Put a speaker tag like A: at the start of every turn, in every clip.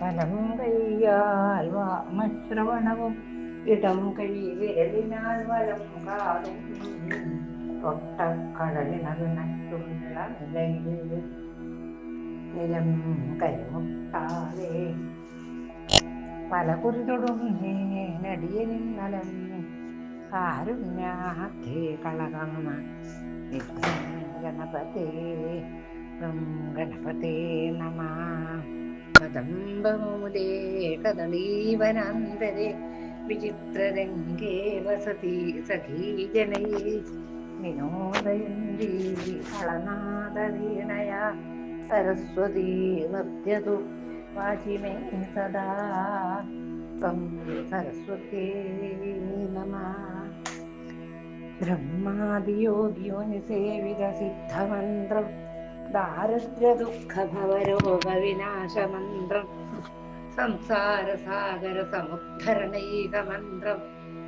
A: വലം കൈയാൽ വാമശ്രവണവും ഇടം കൈ വിരലിനാൽ വലം കാതും തൊട്ടക്കടലിനകത്തുള്ള നിലയിൽ നിലം കൈമുട്ടാതെ. പല കുറിതൊടും നടിയനിൻ നലം കാരുണ്യാധേ കളകമ. നിത്യം ഗണപതേ ം ഗണപതേ നമ. കദംബമുദേ കദളീവനാന്തരെ വിചിത്രരംഗേ വസതി സഖീജനൈ. വിനോദയന്തി കളനാദവീണയ സരസ്വതീ നൃത്യതു വാചിമേ സദാ. ത്വം സരസ്വതേ നമ. ബ്രഹ്മാദിയോഗിയോനിസേവിതസിദ്ധമന്ത്രം ദാരിദ്ര്യദുഃഖഭവരോഗവിനാശമന്ത്രം സംസാരസാഗര സമുദ്ധരണൈകമന്ത്രം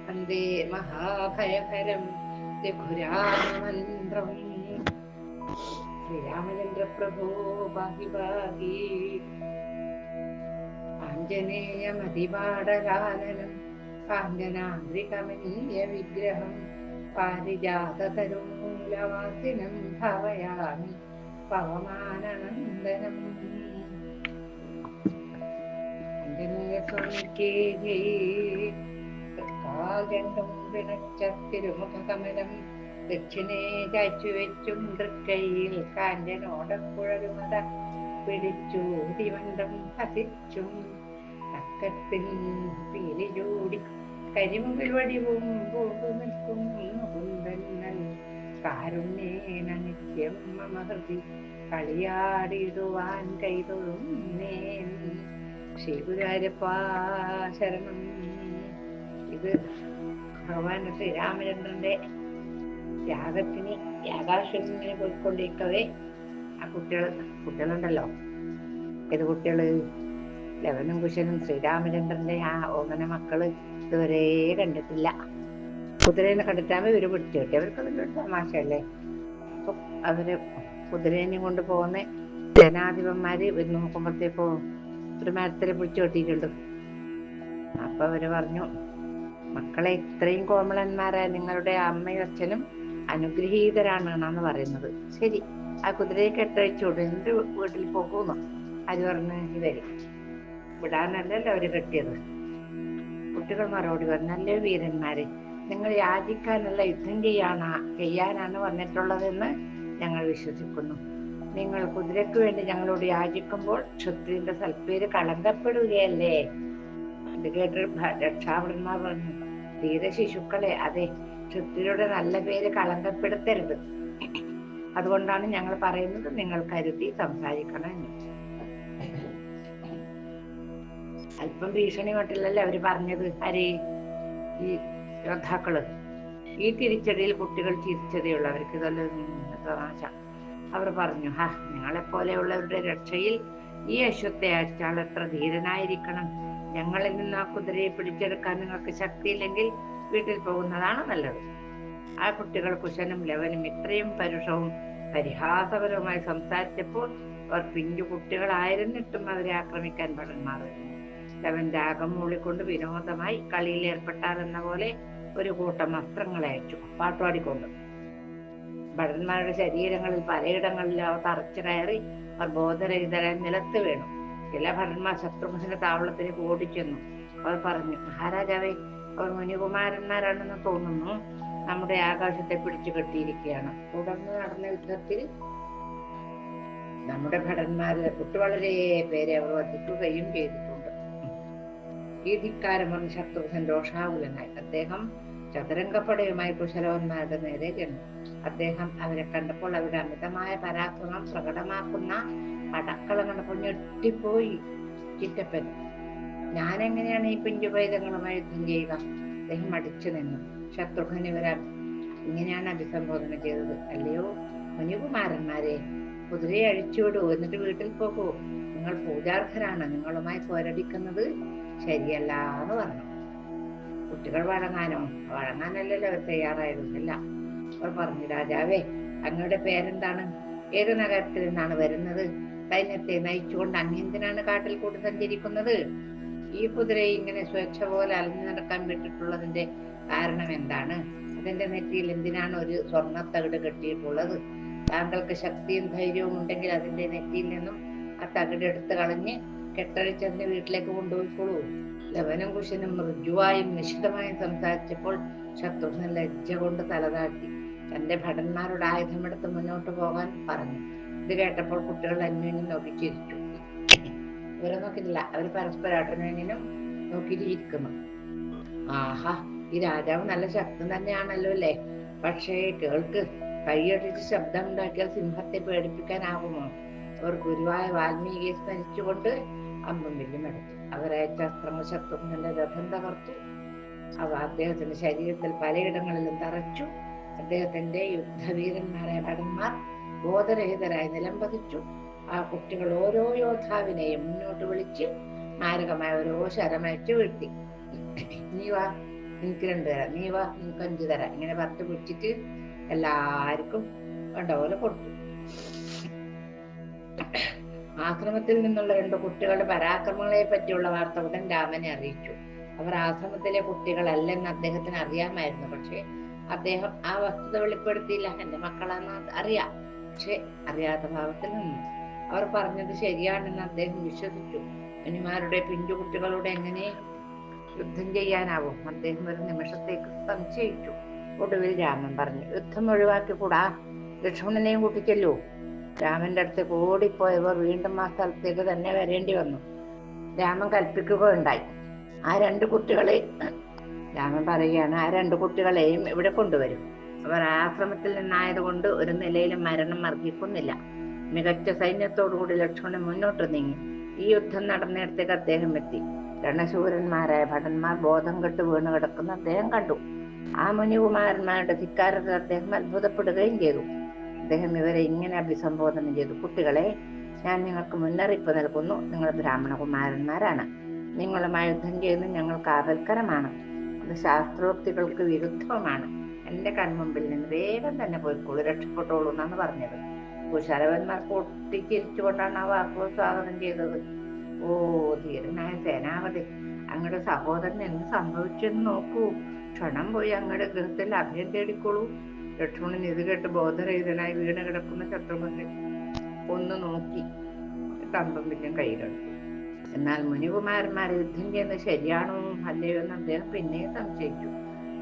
A: വന്ദേ മഹാഭയകരം രഘുരാമമന്ത്രം. ശ്രീരാമചന്ദ്ര പ്രഭോ പാഹി പാഹി ആഞ്ജനേയമതിപാടലാനനം കാഞ്ചനാദ്രികമനീയ വിഗ്രഹം പാരിജാതതരൂലവാസിനം ഭാവയാമി. പവമാനനന്ദനം ആഞ്ജനേയസ്വാമിക്കേ കാലണ്ടും പിണച്ച തിരുമുഖകമലം ദക്ഷിണേ ചാച്ചുവെച്ചും തൃക്കൈയിൽ കാഞ്ചനോടക്കുഴലുമത പിടിച്ചു തിവണ്ടം ഹസിച്ചും തക്കത്തിൽ പീലി ചൂടി കരിമുകിൽ വടിവും പോകു നിൽക്കും മുകുന്ദന്നൽ കാരുണ്യേന നിത്യം മമ ഹൃദി കളിയാടിടുവാൻ കൈതൊഴുന്നേ ശ്രീഗുരുവായൂരപ്പ ശരണം ഇത് ഭഗവാൻ ശ്രീരാമചന്ദ്രന്റെ യാഗത്തിന് യാഗാശ്വരത്തിന് പോയിക്കൊണ്ടിരിക്കവേ. ആ കുട്ടികൾ കുട്ടികളുണ്ടല്ലോ. ഏത് കുട്ടികൾ? ലവനും കുശനും ശ്രീരാമചന്ദ്രന്റെ ആ ഓമന മക്കൾ ഇതുവരെ കണ്ടിട്ടില്ല. കുതിരേനെ കണ്ടിട്ടാകുമ്പോൾ ഇവർ പിടിച്ചു കിട്ടി അവർക്ക് അതിന്റെ ഒരു തമാശയല്ലേ? അപ്പൊ അവർ കുതിരേനെ കൊണ്ട് പോകുന്ന ജനാധിപന്മാര് ഇവർ നോക്കുമ്പോഴത്തേക്കോ ഒരു മരത്തിൽ പിടിച്ചു കെട്ടിയിട്ടുണ്ട്. അപ്പൊ അവർ പറഞ്ഞു മക്കളെ ഇത്രയും കോമളന്മാരായ നിങ്ങളുടെ അമ്മയും അച്ഛനും അനുഗ്രഹീതരാണ് എന്നാണ് പറയുന്നത്. ശരി ആ കുതിരയെ കെട്ടഴിച്ചോട് എന്റെ വീട്ടിൽ പോകുന്നു? അത് പറഞ്ഞ് ഇവർ വിടാനല്ലല്ലോ അവർ കെട്ടിയത്. കുട്ടികൾ മറുപടി പറഞ്ഞു വീരന്മാരെ നിങ്ങൾ യാചിക്കാനുള്ള യുദ്ധം ചെയ്യാനാ ചെയ്യാനാണ് വന്നിട്ടുള്ളതെന്ന് ഞങ്ങൾ വിശ്വസിക്കുന്നു. നിങ്ങൾ കുതിരയ്ക്ക് വേണ്ടി ഞങ്ങളോട് യാചിക്കുമ്പോൾ ക്ഷത്രിയന്റെ സൽപ്പേര് കളങ്കപ്പെടുകയല്ലേ? അത് കേട്ട് രക്ഷാഭടന്മാർ പറഞ്ഞു ധീര ശിശുക്കളെ അതെ ക്ഷത്രിയുടെ നല്ല പേര് കളങ്കപ്പെടുത്തരുത്. അതുകൊണ്ടാണ് ഞങ്ങൾ പറയുന്നത് നിങ്ങൾ കരുതി സംസാരിക്കണം അല്പം ഭീഷണി കൊണ്ടില്ലല്ലേ അവർ പറഞ്ഞത്? ആര്? ഈ യോദ്ധാക്കൾ ഈ തിരിച്ചടിയിൽ കുട്ടികൾ തിരിച്ചടിയുള്ള അവർക്ക് നല്ലൊരു തമാശ അവർ പറഞ്ഞു ഹാ ഞങ്ങളെ പോലെയുള്ളവരുടെ രക്ഷയിൽ ഈ അശ്വത്തെ അയച്ചാൽ എത്ര ധീരനായിരിക്കണം. ഞങ്ങളിൽ നിന്ന് ആ കുതിരയെ പിടിച്ചെടുക്കാൻ നിങ്ങൾക്ക് ശക്തിയില്ലെങ്കിൽ വീട്ടിൽ പോകുന്നതാണ് നല്ലത്. ആ കുട്ടികൾ കുശനും ലവനും ഇത്രയും പരുഷവും പരിഹാസപരവുമായി സംസാരിച്ചപ്പോൾ അവർ പിഞ്ചു കുട്ടികളായിരുന്നിട്ടും അവരെ ആക്രമിക്കാൻ ഭടന്മാർ ലവൻ രാഗം മൂളിക്കൊണ്ട് വിനോദമായി കളിയിൽ ഏർപ്പെട്ടാലെന്ന പോലെ ഒരു കൂട്ടം വസ്ത്രങ്ങളെ അയച്ചു പാട്ടുപാടിക്കൊണ്ട്. ഭടന്മാരുടെ ശരീരങ്ങളിൽ പലയിടങ്ങളിലും അവ തറച്ചു കയറി അവർ ബോധരഹിതരായി നിലത്ത് വീണു. ചില ഭടന്മാർ ശത്രുഘ്നന്റെ താവളത്തിലേക്ക് ഓടിച്ചെന്നു. അവർ പറഞ്ഞു മഹാരാജാവേ അവർ മുനികുമാരന്മാരാണെന്ന് തോന്നുന്നു. നമ്മുടെ ആകാശത്തെ പിടിച്ചു കെട്ടിയിരിക്കുകയാണ്. തുടർന്ന് നടന്ന യുദ്ധത്തിൽ നമ്മുടെ ഭടന്മാരെ കുട്ടി വളരെ പേരെ അവർ വധിക്കുകയും ചെയ്തിട്ടുണ്ട്. ഈ ധിക്കാരം വന്ന് ശത്രുഘ്നൻ രോഷാകുലനായി? അദ്ദേഹം ചതുരംഗപ്പടയുമായി കുശലവന്മാരുടെ നേരെ ചെന്നു. അദ്ദേഹം അവരെ കണ്ടപ്പോൾ അവരുടെ അമിതമായ പരാക്രമം പ്രകടമാക്കുന്ന പടക്കളം കണ്ടപ്പോൾ ചിറ്റപ്പൻ ഞാൻ എങ്ങനെയാണ് ഈ പിഞ്ചുപൈതങ്ങളുമായി യുദ്ധം ചെയ്യുക? അദ്ദേഹം അടിച്ചു നിന്നു. ശത്രുഘൻ ഇവരെ ഇങ്ങനെയാണ് അഭിസംബോധന ചെയ്തത്. അല്ലയോ മുനികുമാരന്മാരെ കുതിരയെ അഴിച്ചുവിടൂ എന്നിട്ട് വീട്ടിൽ പോകൂ. നിങ്ങൾ പൂജാർഹരാണ് നിങ്ങളുമായി പോരടിക്കുന്നത് ശരിയല്ല എന്ന് പറഞ്ഞു. കുട്ടികൾ വഴങ്ങാനോ? വഴങ്ങാനല്ലല്ലോ അവർ തയ്യാറായിരുന്നില്ല. അവർ പറഞ്ഞു രാജാവേ അങ്ങയുടെ പേരെന്താണ്? ഏത് നഗരത്തിൽ നിന്നാണ് വരുന്നത്? സൈന്യത്തെ നയിച്ചുകൊണ്ട് അങ്ങെന്തിനാണ് കാട്ടിൽ കൂടി സഞ്ചരിക്കുന്നത്? ഈ കുതിരയെ ഇങ്ങനെ സ്വേച്ഛ പോലെ അലഞ്ഞു നടക്കാൻ വിട്ടിട്ടുള്ളതിന്റെ കാരണം എന്താണ്? അതിന്റെ നെറ്റിയിൽ എന്തിനാണ് ഒരു സ്വർണത്തകിട് കെട്ടിയിട്ടുള്ളത്? താങ്കൾക്ക് ശക്തിയും ധൈര്യവും ഉണ്ടെങ്കിൽ അതിന്റെ നെറ്റിയിൽ നിന്നും ആ തകിട് എടുത്ത് കളഞ്ഞ് കെട്ടഴിച്ചതിന്റെ വീട്ടിലേക്ക് കൊണ്ടുപോയിക്കോളൂ. ലവനും കുശനും മൃദുവായും നിശിതമായും സംസാരിച്ചപ്പോൾ ശത്രുഘ്നൻ ലജ്ജ കൊണ്ട് തലതാട്ടി തന്റെ ഭടന്മാരുടെ ആയുധമെടുത്ത് മുന്നോട്ട് പോകാൻ പറഞ്ഞു. ഇത് കേട്ടപ്പോൾ കുട്ടികൾ അന്യോന്യം നോക്കി ചിരിച്ചു. ഇവരെ നോക്കിയിട്ടില്ല. അവർ പരസ്പരം അന്യോന്യനും നോക്കിയിരിക്കുന്നു. ആഹാ ഈ രാജാവ് നല്ല ശക്തൻ തന്നെയാണല്ലോ അല്ലേ? പക്ഷേ കേൾക്ക് കൈയടിച്ച് ശബ്ദം ഉണ്ടാക്കിയാൽ സിംഹത്തെ പേടിപ്പിക്കാനാകുമോ? അവർ ഗുരുവായ വാൽമീകിയെ സ്മരിച്ചുകൊണ്ട് അമ്പും വില്ലും എടുത്തു. അവരയച്ച അസ്ത്രങ്ങൾ ശത്രുഘ്നന്റെ രഥം തകർത്തു. അവ അദ്ദേഹത്തിന്റെ ശരീരത്തിൽ പലയിടങ്ങളിലും തറച്ചു. അദ്ദേഹത്തിന്റെ യുദ്ധവീരന്മാരായ ഭടന്മാർ ബോധരഹിതരായി നിലംപതിച്ചു ആ കുട്ടികൾ ഓരോ യോദ്ധാവിനെയും മുന്നോട്ട് വിളിച്ച് മാരകമായ ഓരോ ശരമയച്ച് വീഴ്ത്തി നീ വാ നിനക്ക് രണ്ട് തരാം. നീ വാ നിനക്ക് അഞ്ചു തരാം. ഇങ്ങനെ പത്ത് പിടിച്ചിട്ട് എല്ലാവർക്കും വേണ്ട പോലെ കൊടുത്തു. ആശ്രമത്തിൽ നിന്നുള്ള രണ്ട് കുട്ടികളുടെ പരാക്രമങ്ങളെ പറ്റിയുള്ള വാർത്ത ഉടൻ രാമനെ അറിയിച്ചു. അവർ ആശ്രമത്തിലെ കുട്ടികളല്ലെന്ന് അദ്ദേഹത്തിന് അറിയാമായിരുന്നു. പക്ഷേ അദ്ദേഹം ആ വസ്തുത വെളിപ്പെടുത്തിയില്ല. എന്റെ മക്കളാന്ന് അറിയാം. പക്ഷെ അറിയാത്ത ഭാവത്തിൽ നിന്നു. അവർ പറഞ്ഞത് ശരിയാണെന്ന് അദ്ദേഹം വിശ്വസിച്ചു. അനിമാരുടെ പിഞ്ചു കുട്ടികളോട് എങ്ങനെ യുദ്ധം ചെയ്യാനാവും? അദ്ദേഹം ഒരു നിമിഷത്തേക്ക് സംശയിച്ചു. ഒടുവിൽ രാമൻ പറഞ്ഞു യുദ്ധം ഒഴിവാക്കി കൂടാ ലക്ഷ്മണനെയും കൂട്ടിച്ചെല്ലൂ. രാമന്റെ അടുത്തേക്ക് ഓടിപ്പോയവർ വീണ്ടും ആ സ്ഥലത്തേക്ക് തന്നെ വരേണ്ടി വന്നു. രാമൻ കൽപ്പിക്കുകയുണ്ടായി. ആ രണ്ട് കുട്ടികളെ രാമൻ പറയുകയാണ് ആ രണ്ട് കുട്ടികളെയും ഇവിടെ കൊണ്ടുവരും. അവർ ആശ്രമത്തിൽ നിന്നായതുകൊണ്ട് ഒരു നിലയിലും മരണം അർഹിക്കുന്നില്ല മികച്ച സൈന്യത്തോടുകൂടി ലക്ഷ്മണൻ മുന്നോട്ട് നീങ്ങി. ഈ യുദ്ധം നടന്നിടത്തേക്ക് അദ്ദേഹം എത്തി. രണശൂരന്മാരായ ഭടന്മാർ ബോധം കെട്ട് വീണ് കിടക്കുന്ന അദ്ദേഹം കണ്ടു. ആ മുനികുമാരന്മാരുടെ ധിക്കാരത്തിൽ അദ്ദേഹം അത്ഭുതപ്പെടുകയും ചെയ്തു. അദ്ദേഹം ഇവരെ ഇങ്ങനെ അഭിസംബോധന ചെയ്തു. കുട്ടികളെ ഞാൻ നിങ്ങൾക്ക് മുന്നറിയിപ്പ് നൽകുന്നു. നിങ്ങൾ ബ്രാഹ്മണ കുമാരന്മാരാണ് നിങ്ങളുമായി യുദ്ധം ചെയ്യുന്നത് ഞങ്ങൾക്ക് ആപൽക്കരമാണ്. അത് ശാസ്ത്രോക്തികൾക്ക് വിരുദ്ധവുമാണ്. എന്റെ കൺമുമ്പിൽ നിന്ന് വേഗം തന്നെ പോയിക്കോളൂ. രക്ഷപ്പെട്ടോളൂ എന്നാണ് പറഞ്ഞത്. കുശലവന്മാർ പൊട്ടിച്ചിരിച്ചുകൊണ്ടാണ് ആ വാക്കുകൾ സ്വാഗതം ചെയ്തത്. ഓ ധീരനായ സേനാപതി അങ്ങയുടെ സഹോദരൻ എന്ത് സംഭവിച്ചെന്ന് നോക്കൂ. ക്ഷണം പോയി അങ്ങയുടെ ഗൃഹത്തിൽ അഭയം തേടിക്കോളൂ. ലക്ഷ്മണൻ ഇത് കേട്ട് ബോധരഹിതനായി വീണ് കിടക്കുന്ന ശത്രുഘ്നെ ഒന്ന് നോക്കി തമ്പം പിന്നെ കയ്യിലെടുത്തു എന്നാൽ മുനികുമാരന്മാർ യുദ്ധം ചെയ്യുന്നത് ശരിയാണോ അല്ലയോ എന്ന് അദ്ദേഹം പിന്നെയും സംശയിച്ചു.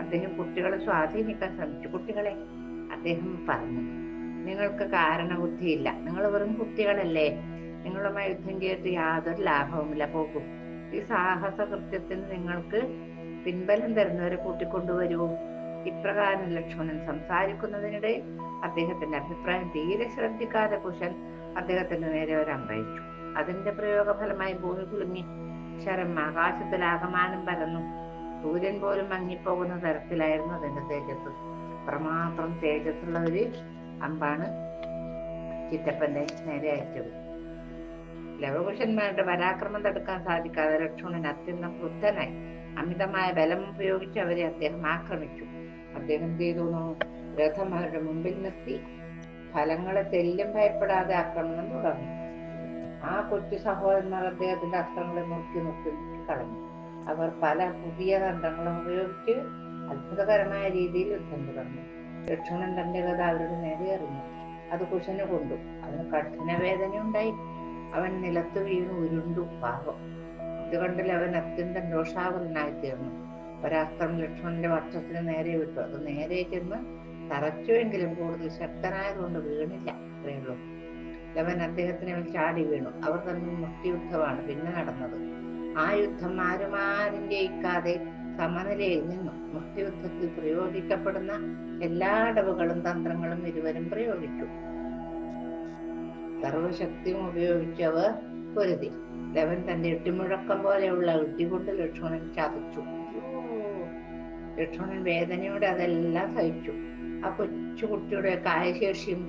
A: അദ്ദേഹം കുട്ടികളെ സ്വാധീനിക്കാൻ ശ്രമിച്ചു. കുട്ടികളെ അദ്ദേഹം പറഞ്ഞു നിങ്ങൾക്ക് കാരണബുദ്ധിയില്ല. നിങ്ങൾ വെറും കുട്ടികളല്ലേ. നിങ്ങളുമായി യുദ്ധം ചെയ്തിട്ട് യാതൊരു ലാഭവുമില്ല. പോകും. ഈ സാഹസ കൃത്യത്തിന് നിങ്ങൾക്ക് പിൻബലം തരുന്നവരെ കൂട്ടിക്കൊണ്ടുവരൂ. ഇപ്രകാരം ലക്ഷ്മണൻ സംസാരിക്കുന്നതിനിടെ അദ്ദേഹത്തിന്റെ അഭിപ്രായം തീരെ ശ്രദ്ധിക്കാതെ കുശൻ അദ്ദേഹത്തിന്റെ നേരെ ഒരു അമ്പയിച്ചു. അതിന്റെ പ്രയോഗഫലമായി ഭൂമി കുലുങ്ങി. ശരം ആകാശത്തിൽ ആകമാനം പരന്നു. സൂര്യൻ പോലും മങ്ങിപ്പോകുന്ന തരത്തിലായിരുന്നു അതിന്റെ തേജസ്. അത്രമാത്രം തേജസ്സുള്ള ഒരു അമ്പാണ് ചിറ്റപ്പന്റെ നേരെ അയച്ചത്. ലവകുശന്മാരുടെ പരാക്രമം തടുക്കാൻ സാധിക്കാതെ ലക്ഷ്മണൻ അത്യന്തം ക്രുദ്ധനായി അമിതമായ ബലം ഉപയോഗിച്ച് അവരെ അദ്ദേഹം ആക്രമിച്ചു. അദ്ദേഹം ചെയ്തു രഥം അവരുടെ മുമ്പിൽ നിർത്തി. ഫലങ്ങളെ തെല്ലും ഭയപ്പെടാതെ ആക്രമണം തുടങ്ങി ആ കൊച്ചു സഹോദരന്മാർ അദ്ദേഹത്തിന്റെ അസ്ത്രങ്ങളെ നോക്കി നോക്കി നോക്കി കളഞ്ഞു. അവർ പല പുതിയ തന്ത്രങ്ങളും ഉപയോഗിച്ച് അത്ഭുതകരമായ രീതിയിൽ യുദ്ധം തുടർന്നു. ലക്ഷ്മണൻ തന്റെ കഥ അവരുടെ നേരെ അത് കുശന് കൊണ്ടു. അവന് കഠിന വേദന ഉണ്ടായി അവൻ നിലത്ത് വീണു ഉരുണ്ടു പാപം ഇതുകൊണ്ടിൽ അവൻ അത്യന്തം രോഷാകുലനായി തീർന്നു ഒരാസ്ത്രം ലക്ഷ്മണന്റെ വക്ഷത്തിന് നേരെ വിട്ടു. അത് നേരെ ചെന്ന് തറച്ചുവെങ്കിലും കൂടുതൽ ശക്തനായതുകൊണ്ട് വീണില്ല. അത്രയുള്ളൂ ലവൻ അദ്ദേഹത്തിന് ചാടി വീണു. അവർ തമ്മിൽ മുഷ്ടിയുദ്ധമാണ് പിന്നെ നടന്നത്. ആ യുദ്ധം ആരുമാരും ജയിക്കാതെ സമനിലയിൽ നിന്നു. മുഷ്ടിയുദ്ധത്തിൽ പ്രയോഗിക്കപ്പെടുന്ന എല്ലാ അടവുകളും തന്ത്രങ്ങളും ഇരുവരും പ്രയോഗിച്ചു. സർവശക്തിയും ഉപയോഗിച്ച് അവർ പൊരുതി. ലവൻ തന്റെ ഇട്ടിമുഴക്കം പോലെയുള്ള ഇടികൊണ്ട് ലക്ഷ്മണൻ ചതച്ചു. ലക്ഷ്മണൻ വേദനയോടെ അതെല്ലാം സഹിച്ചു. ആ കൊച്ചു കുട്ടിയുടെ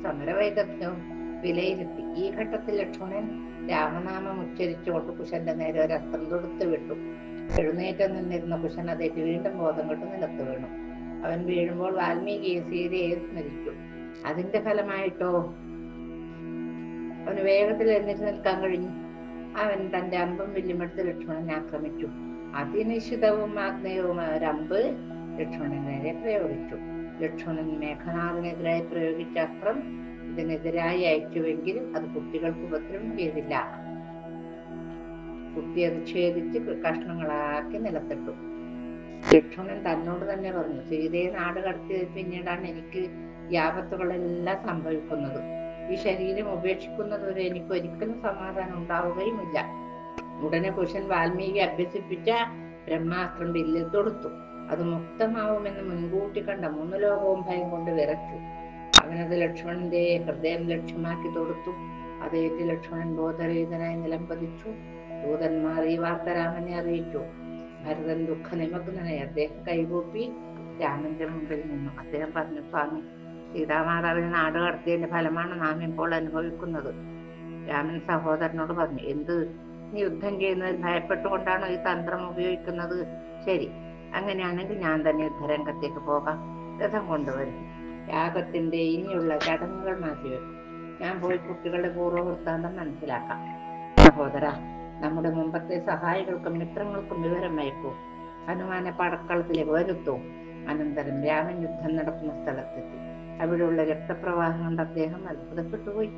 A: സമരവൈദഗ്ധ്യവും വിലയിരുത്തി. ഈ ഘട്ടത്തിൽ ലക്ഷ്മണൻ രാമനാമം ഉച്ചരിച്ചുകൊണ്ട് കുശന്റെ നേരെ ഒരു അസ്ത്രം തൊടുത്ത് വിട്ടു. എഴുന്നേറ്റ് നിന്നിരുന്ന കുശൻ അതേറ്റ് വീണ്ടും ബോധം കെട്ട് നിലത്ത് വീണു. അവൻ വീഴുമ്പോൾ വാൽമീകിയെ സീതയെ സ്മരിച്ചു. അതിന്റെ ഫലമായിട്ടോ? അവന് വേഗത്തിൽ എഴുന്നേറ്റ് നിൽക്കാൻ കഴിഞ്ഞു. അവൻ തന്റെ അമ്പും വില്ലുമെടുത്ത് ലക്ഷ്മണനെ ആക്രമിച്ചു. അതിനിശ്ചിതവും ആഗ്നേയവുമായ ഒരു അമ്പ് ലക്ഷ്മണന് നേരെ പ്രയോഗിച്ചു ലക്ഷ്മണൻ മേഘനാഥനെതിരായി പ്രയോഗിച്ച അസ്ത്രം ഇതിനെതിരായി അയച്ചുവെങ്കിലും അത് കുട്ടികൾക്ക് ഉപദ്രവം ചെയ്തില്ല. കുട്ടി അത് ഛേദിച്ച് കഷ്ണങ്ങളാക്കി നിലത്തിട്ടു. ലക്ഷ്മണൻ തന്നോട് തന്നെ പറഞ്ഞു സീതയെ നാട് കടത്തിയത് പിന്നീടാണ് എനിക്ക് ഈ ആപത്തുകളെല്ലാം സംഭവിക്കുന്നത്. ഈ ശരീരം ഉപേക്ഷിക്കുന്നത് വരെ എനിക്ക് ഒരിക്കലും സമാധാനം ഉണ്ടാവുകയുമില്ല. ഉടനെ കുശൻ വാൽമീകി അഭ്യസിപ്പിച്ച ബ്രഹ്മാസ്ത്രം ബില്ലിൽ തൊടുത്തു. അത് മുക്തമാവുമെന്ന് മുൻകൂട്ടി കണ്ട മൂന്ന് ലോകവും ഭയം കൊണ്ട് വിറച്ചു. അവനത് ലക്ഷ്മണന്റെ ഹൃദയം ലക്ഷ്യമാക്കി തൊടുത്തു. അതേറ്റ് ലക്ഷ്മണൻ ബോധരഹിതനായി നിലംപതിച്ചു. ദൂതന്മാർ ഈ വാർത്ത രാമനെ അറിയിച്ചു. ഭരതൻ ദുഃഖ നിമഗ്നനായി അദ്ദേഹം കൈകൂപ്പി രാമന്റെ മുമ്പിൽ നിന്നു. അദ്ദേഹം പറഞ്ഞു സ്വാമി സീതാമാതാവിനെ നാട് കടത്തിയതിന്റെ ഫലമാണ് നാം ഇപ്പോൾ അനുഭവിക്കുന്നത്. രാമൻ സഹോദരനോട് പറഞ്ഞു എന്ത്? നീ യുദ്ധം ചെയ്യുന്നതിൽ ഭയപ്പെട്ടുകൊണ്ടാണോ ഈ തന്ത്രം ഉപയോഗിക്കുന്നത്? ശരി അങ്ങനെയാണെങ്കിൽ ഞാൻ തന്നെ യുദ്ധരംഗത്തേക്ക് പോകാം. രഥം കൊണ്ടുവരും. യാഗത്തിന്റെ ഇനിയുള്ള ചടങ്ങുകൾ മാറ്റിവെക്കും ഞാൻ പോയി കുട്ടികളുടെ പൂർവവൃത്താന്തം മനസ്സിലാക്കാം. സഹോദര നമ്മുടെ മുമ്പത്തെ സഹായികൾക്കും മിത്രങ്ങൾക്കും വിവരം അയക്കൂ. ഹനുമാനെ പടക്കളത്തിലെ വരുത്തും. അനന്തരം രാമൻ യുദ്ധം നടക്കുന്ന സ്ഥലത്തെത്തി. അവിടെയുള്ള രക്തപ്രവാഹം കൊണ്ട് അദ്ദേഹം അത്ഭുതപ്പെട്ടുപോയി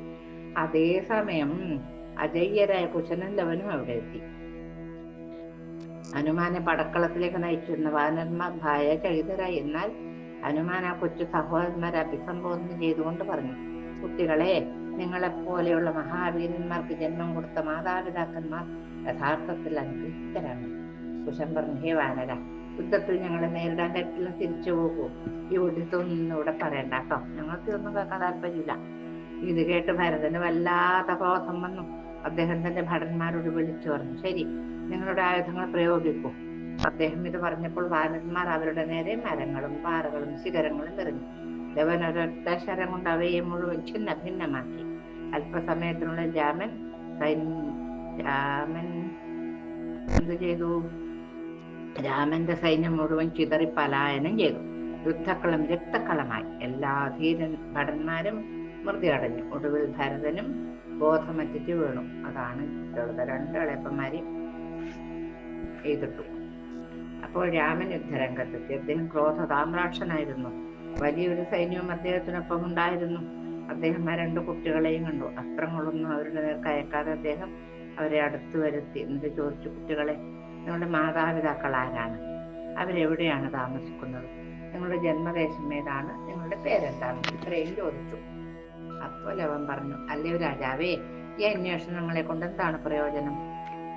A: അതേസമയം അജയ്യരായ കുശനും ലവനും അവിടെ എത്തി. ഹനുമാനെ പടക്കളത്തിലേക്ക് നയിച്ചിരുന്ന വാനന്മാർ ഭയചകിതരായി എന്നാൽ ഹനുമാൻ ആ കൊച്ചു സഹോദരന്മാരെ അഭിസംബോധന ചെയ്തുകൊണ്ട് പറഞ്ഞു കുട്ടികളെ നിങ്ങളെപ്പോലെയുള്ള മഹാവീരന്മാർക്ക് ജന്മം കൊടുത്ത മാതാപിതാക്കന്മാർ യഥാർത്ഥത്തിൽ അനുഗ്രഹിതരാണ്. കുശം പറഞ്ഞു ഹേ വാനര യുദ്ധത്തിൽ ഞങ്ങളെ നേരിടാൻ പറ്റില്ല തിരിച്ചു പോകൂ. ഈ ഒടിത്തൊന്നും ഇവിടെ പറയണ്ട കേട്ടോ. ഞങ്ങൾക്ക് ഇതൊന്നും കേൾക്കാൻ താല്പര്യമില്ല. ഇത് കേട്ട് ഭരതന് വല്ലാത്ത ക്രോധം വന്നു. അദ്ദേഹം തന്റെ ഭടന്മാരോട് വിളിച്ചു പറഞ്ഞു ശരി നിങ്ങളുടെ ആയുധങ്ങൾ പ്രയോഗിക്കൂ. അദ്ദേഹം ഇത് പറഞ്ഞപ്പോൾ വാനന്മാർ അവരുടെ നേരെ മരങ്ങളും പാറകളും ശിഖരങ്ങളും എറിഞ്ഞു. ഒരൊറ്റ ശരം കൊണ്ട് അവയെ മുഴുവൻ ഛിന്ന ഭിന്നമാക്കി. അല്പസമയത്തിനുള്ള രാമൻ രാമൻ എന്ത് ചെയ്തു? രാമന്റെ സൈന്യം മുഴുവൻ ചിതറി പലായനം ചെയ്തു. യുദ്ധക്കളം രക്തക്കളമായി. എല്ലാ ധീരൻ ഭടന്മാരും മൃതി അടഞ്ഞു. ഒടുവിൽ ഭരതനും ബോധമറ്റിട്ട് വീണു. അതാണ് ഇളയപ്പന്മാരെയും എഴുതിട്ടു. അപ്പോൾ രാമൻ യുദ്ധരംഗത്തെത്തി. അദ്ദേഹം ക്രോധ താമ്രാക്ഷനായിരുന്നു വലിയൊരു സൈന്യവും അദ്ദേഹത്തിനൊപ്പം ഉണ്ടായിരുന്നു. അദ്ദേഹം ആ രണ്ട് കുട്ടികളെയും കണ്ടു. അസ്ത്രങ്ങളൊന്നും അവരുടെ നേർക്ക് അയക്കാതെ അദ്ദേഹം അവരെ അടുത്ത് വരുത്തി. എന്നിട്ട് ചോദിച്ചു കുട്ടികളെ നിങ്ങളുടെ മാതാപിതാക്കൾ ആരാണ്? അവരെവിടെയാണ് താമസിക്കുന്നത്? നിങ്ങളുടെ ജന്മദേശം ഏതാണ്? നിങ്ങളുടെ പേരെന്താണ്? ഇത്രയും ചോദിച്ചു. അപ്പോൾ അവൻ പറഞ്ഞു അല്ലയോ രാജാവേ ഈ അന്വേഷണങ്ങളെ കൊണ്ട് എന്താണ് പ്രയോജനം?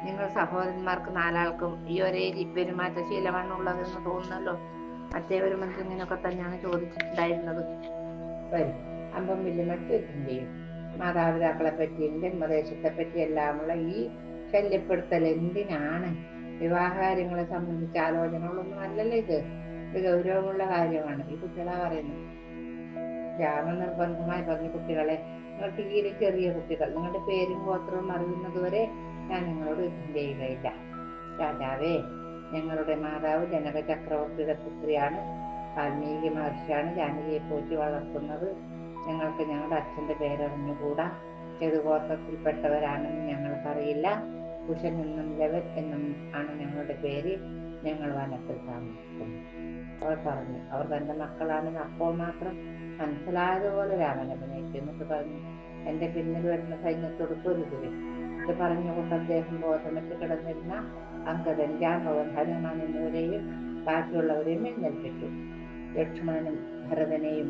A: നിങ്ങൾ സഹോദരന്മാർക്ക് നാലാൾക്കും ഈ ഒരേ പെരുമാറ്റ ശീലമാണുള്ളതെന്ന് തോന്നുന്നല്ലോ. മറ്റേ ഒരു മന്ത്രിങ്ങനൊക്കെ തന്നെയാണ് ചോദിച്ചിട്ടുണ്ടായിരുന്നത്. വരും അമ്പം ചെയ്യും മാതാപിതാക്കളെ പറ്റിയും ജന്മദേശത്തെ പറ്റി എല്ലാമുള്ള ഈ ശല്യപ്പെടുത്തൽ എന്തിനാണ്? വിവാഹകാര്യങ്ങളെ സംബന്ധിച്ച ആലോചനകളൊന്നും അല്ലല്ലോ ഇത്. ഇത് ഗൗരവമുള്ള കാര്യമാണ്. ഈ കുട്ടികളാ പറയുന്നത്. രാമ നിർബന്ധമായി പറഞ്ഞു കുട്ടികളെ നിങ്ങൾ തീരെ ചെറിയ കുട്ടികൾ. നിങ്ങളുടെ പേരും ഗോത്രവും അറിയുന്നതുവരെ ഞാൻ നിങ്ങളോട് യുദ്ധം ചെയ്യുകയില്ല. രാജാവേ ഞങ്ങളുടെ മാതാവ് ജനക ചക്രവർത്തിയുടെ പുത്രിയാണ്. വാൽമീകി മഹർഷിയാണ് ജാനകിയെ പോറ്റി വളർത്തുന്നത്. ഞങ്ങൾക്ക് ഞങ്ങളുടെ അച്ഛന്റെ പേരറിഞ്ഞുകൂടാ. ഏത് ഗോത്രത്തിൽപ്പെട്ടവരാണെന്ന് ഞങ്ങൾക്കറിയില്ല. കുശൻ എന്നും ലവൻ എന്നും ആണ് ഞങ്ങളുടെ പേര്. ഞങ്ങൾ വനത്തിൽ താമസിക്കുന്നു. അവർ പറഞ്ഞു അവർ തന്റെ മക്കളാണെന്ന് അപ്പോൾ മാത്രം മനസ്സിലായതുപോലെ രാമൻ അഭിനയിച്ചു എന്നിട്ട് പറഞ്ഞു. എന്റെ പിന്നിൽ വരുന്ന സൈന്യത്തോട് പൊരുതുവേ ഇത് പറഞ്ഞുകൊണ്ട് അദ്ദേഹം ബോധമറ്റ് കിടന്നിരുന്ന അങ്കദൻ രാമവൻ ഹനുമാൻ എന്നിവരെയും ബാക്കിയുള്ളവരെയും എഴുന്നേൽപ്പിച്ചു. ലക്ഷ്മണനും ഭരതനെയും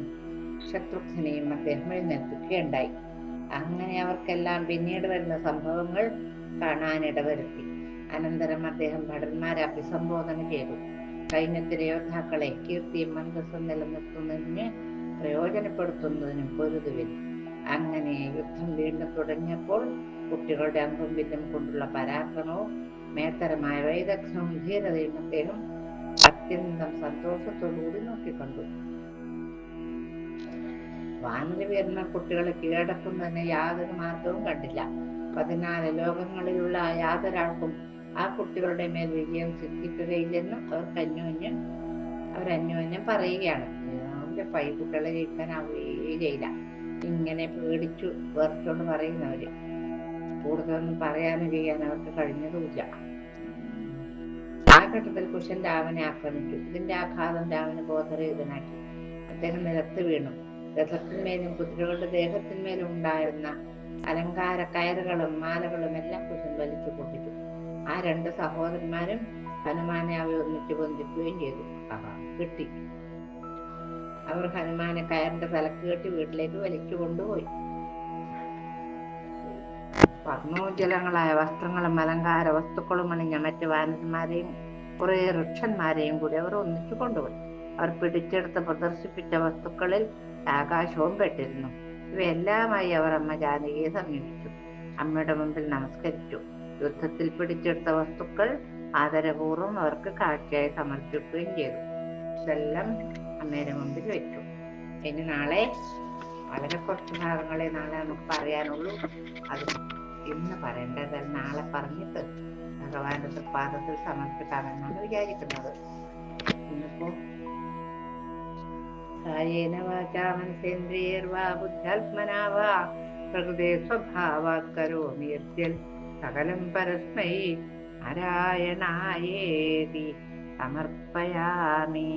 A: ശത്രുഘ്നെയും അദ്ദേഹം എഴുന്നേൽപ്പിക്കുകയുണ്ടായി. അങ്ങനെ അവർക്കെല്ലാം പിന്നീട് വരുന്ന സംഭവങ്ങൾ കാണാനിടവരുത്തി അനന്തരം അദ്ദേഹം ഭടന്മാരെ അഭിസംബോധന ചെയ്തു. സൈന്യത്തിലെ യോദ്ധാക്കളെ കീർത്തിയും മന്ദസ്സും നിലനിർത്തുന്നതിന് പ്രയോജനപ്പെടുത്തുന്നതിനും പൊരുതുവിൻ. അങ്ങനെ യുദ്ധം വീണ്ടും തുടങ്ങിയപ്പോൾ കുട്ടികളുടെ അമ്പും വില്ലും കൊണ്ടുള്ള പരാക്രമവും മേത്തരമായ വൈദഗ്ധ്യവും ധീരതയും അദ്ദേഹം അത്യന്തം സന്തോഷത്തോടുകൂടി നോക്കിക്കണ്ടു. വാനരവീരന കുട്ടികളെ കീഴടക്കുന്നതിന് യാതൊരു മാർഗവും കണ്ടില്ല. പതിനാല് ലോകങ്ങളിലുള്ള യാതൊരാൾക്കും ആ കുട്ടികളുടെ മേൽ വിജയം സിദ്ധിക്കുകയില്ലെന്നും അവർക്ക് അന്യോന്യം അവരന്യോന്യം പറയുകയാണ്. അവരുടെ പൈ കുട്ടികളെ ചെയ്യില്ല. ഇങ്ങനെ പേടിച്ചു വേർച്ചോണ്ട് പറയുന്നവര് കൂടുതലൊന്നും പറയാനും ചെയ്യാൻ അവർക്ക് കഴിഞ്ഞതുമില്ല. ആ ഘട്ടത്തിൽ കുശൻ രാമനെ ആക്രമിച്ചു. ഇതിന്റെ ആഘാതം രാമന് ബോധരഹിതനാക്കി. അദ്ദേഹം നിലത്ത് വീണു. രഥത്തിന്മേലും കുതിരകളുടെ ദേഹത്തിന്മേലും ഉണ്ടായിരുന്ന അലങ്കാര കയറുകളും മാലകളും എല്ലാം കുശൻ വലിച്ചു പൊട്ടിച്ചു. ആ രണ്ട് സഹോദരന്മാരും ഹനുമാനെ അവ ഒന്നിച്ച് ബന്ധിക്കുകയും ചെയ്തു. കിട്ടി. അവർ ഹനുമാനെ കയറിന്റെ തലക്ക് കെട്ടി വീട്ടിലേക്ക് വലിച്ചു കൊണ്ടുപോയി. വർണോജ്വലങ്ങളായ വസ്ത്രങ്ങളും അലങ്കാര വസ്തുക്കളും അണിഞ്ഞ മറ്റു വാനന്മാരെയും കുറെ വൃക്ഷന്മാരെയും കൂടി അവർ ഒന്നിച്ചു കൊണ്ടുപോയി. അവർ പിടിച്ചെടുത്ത് പ്രദർശിപ്പിച്ച വസ്തുക്കളിൽ ആകാശവും പെട്ടിരുന്നു. ഇവയെല്ലാമായി അവർ അമ്മ ജാനകിയെ സമീപിച്ചു. അമ്മയുടെ മുമ്പിൽ നമസ്കരിച്ചു. യുദ്ധത്തിൽ പിടിച്ചെടുത്ത വസ്തുക്കൾ ആദരപൂർവം അവർക്ക് കാഴ്ചയായി സമർപ്പിക്കുകയും ചെയ്തു. ഇതെല്ലാം അമ്മയുടെ മുമ്പിൽ വെച്ചു ഇനി നാളെ വളരെ കുറച്ച് ഭാഗങ്ങളെ നാളെ നമുക്ക് പറയാനുള്ളൂ. അത് ഇന്ന് പറയേണ്ടത് നാളെ പറഞ്ഞിട്ട് ഭഗവാന്റെ പാദത്തിൽ സമർപ്പിക്കാമെന്നാണ് വിചാരിക്കുന്നത്. ഇന്നിപ്പോ കായേന വാചാ മനസേന്ദ്രിയർവാ ബുദ്ധ്യാത്മനാ വാ. പ്രകൃതി സ്വഭാവാത് കരോമി യത്യൽ സകലം പരസ്മൈ നാരായണായേതി സമർപ്പയാമി.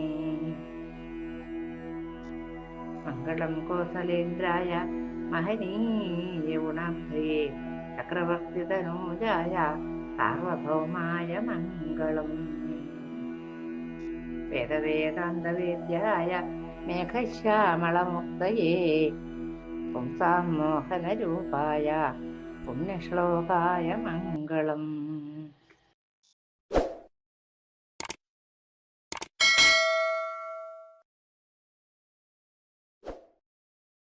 A: മംഗളം കോസലേന്ദ്രായ മഹനീയ ഗുണഭ്രയേ ചക്രവർത്തിതനോജായ സാർവഭൗമായ മംഗളം. വേദവേദാന്തവേദ്യായ മേഘശ്യാമളമുക്തയേ. പുംസാം മോഹനരൂപായ പുണ്യശ്ലോകായ മംഗളം.